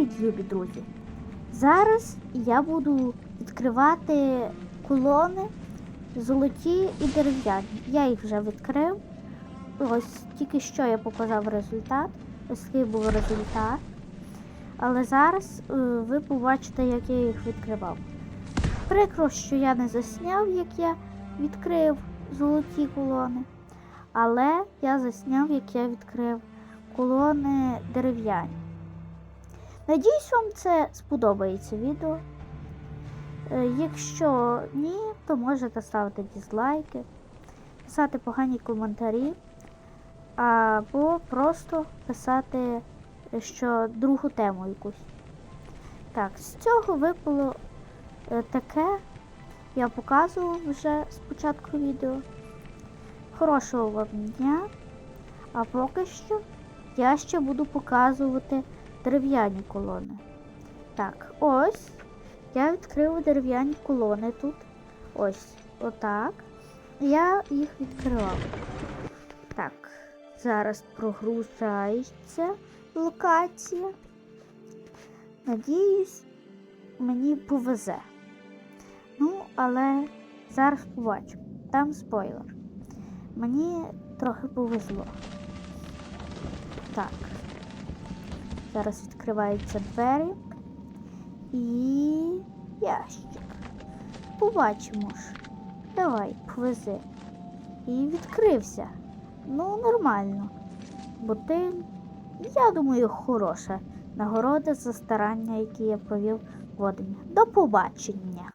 Привіт, любі друзі! Зараз я буду відкривати колони золоті і дерев'яні. Я їх вже відкрив. Ось тільки що я показав результат. Ось такий був результат. Але зараз е, ви побачите, як я їх відкривав. Прикро, що я не засняв, як я відкрив золоті колони. Але я засняв, як я відкрив колони дерев'яні. Надіюсь, вам це сподобається відео. Е, Якщо ні, то можете ставити дізлайки, писати погані коментарі, або просто писати е, що другу тему якусь. Так, з цього випало е, таке. Я показував вже спочатку відео. Хорошого вам дня. А поки що я ще буду показувати дерев'яні колони. Так, ось. Я відкрив дерев'яні колони тут. Ось, отак. Я їх відкривав. Так, зараз прогружається локація. Надіюсь, мені повезе. Ну, але зараз побачимо. Там спойлер. Мені трохи повезло. Так. Зараз відкриваються двері і ящик. Побачимо ж. Давай, повези. І відкрився. Ну, нормально. Бо ти, я думаю, хороша нагорода за старання, які я провів в Одені. До побачення!